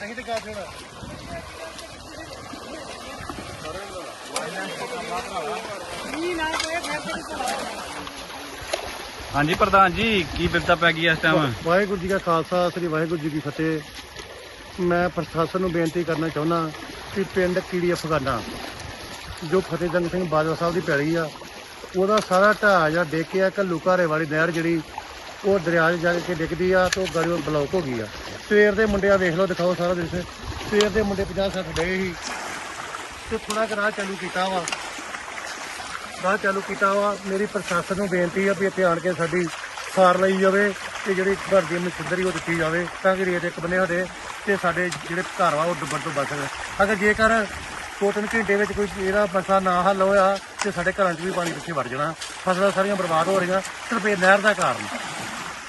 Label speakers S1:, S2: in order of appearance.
S1: ਤੇ
S2: ਹਾਂਜੀ ਪ੍ਰਧਾਨ ਜੀ ਕੀ ਬਿਪਤਾ ਪੈ ਗਈ ਇਸ ਟਾਈਮ
S1: ਵਾਹਿਗੁਰੂ ਜੀ ਕਾ ਖਾਲਸਾ ਸ੍ਰੀ ਵਾਹਿਗੁਰੂ ਜੀ ਕੀ ਫਤਿਹ। ਮੈਂ ਪ੍ਰਸ਼ਾਸਨ ਨੂੰ ਬੇਨਤੀ ਕਰਨਾ ਚਾਹੁੰਦਾ ਕਿ ਪਿੰਡ ਕੀੜੀ ਅਫਗਾਨਾ ਜੋ ਫਤਿਹਜੰਗ ਸਿੰਘ ਬਾਜਵਾ ਸਾਹਿਬ ਦੀ ਪੈੜੀ ਆ ਉਹਦਾ ਸਾਰਾ ਢਾਹ ਜਾਂ ਡੇਕਿਆ ਕੱਲੂ ਘਾਰੇ ਵਾਲੀ ਨਹਿਰ ਜਿਹੜੀ ਉਹ ਦਰਿਆ 'ਚ ਜਾ ਕੇ ਡਿੱਗਦੀ ਆ ਤੇ ਉਹ ਗੜੀਓ ਬਲੌਕ ਹੋ ਗਈ ਆ। ਸਵੇਰ ਦੇ ਮੁੰਡਿਆਂ ਵੇਖ ਲਓ, ਦਿਖਾਓ ਸਾਰਾ ਦ੍ਰਿਸ਼। ਸਵੇਰ ਦੇ ਮੁੰਡੇ 50 60 ਡਏ ਸੀ ਤੇ ਥੋੜਾ ਕੁ ਰਾਹ ਚਾਲੂ ਕੀਤਾ ਵਾ। ਰਾਹ ਚਾਲੂ ਕੀਤਾ ਵਾ। ਮੇਰੀ ਪ੍ਰਸ਼ਾਸਨ ਨੂੰ ਬੇਨਤੀ ਆ ਵੀ ਇੱਥੇ ਆਣ ਕੇ ਸਾਡੀ ਸਾਰ ਲਈ ਜਾਵੇ ਤੇ ਜਿਹੜੀ ਘਰ ਦੀ ਮਨਸੂਦਰੀ ਉਹ ਦਿੱਤੀ ਜਾਵੇ ਤਾਂ ਕਿ ਰੇਤ ਇੱਕ ਬੰਨੇ ਸਾਡੇ ਤੇ ਸਾਡੇ ਜਿਹੜੇ ਘਰ ਵਾ ਉਹ ਡੁੱਬਣ ਤੋਂ ਬਚ ਸਕਣ। ਅਗਰ ਜੇਕਰ ਦੋ ਤਿੰਨ ਘੰਟੇ ਵਿੱਚ ਕੋਈ ਇਹਦਾ ਮਸਲਾ ਨਾ ਹੱਲ ਹੋਇਆ ਤੇ ਸਾਡੇ ਘਰਾਂ 'ਚ ਵੀ ਪਾਣੀ ਪਿੱਛੇ ਵੜ ਜਾਣਾ। ਫਸਲਾਂ ਸਾਰੀਆਂ ਬਰਬਾਦ ਹੋ ਰਹੀਆਂ। ਸਿਰਫ ਇਹ ਨਹਿਰ ਦਾ ਕਾਰਨ।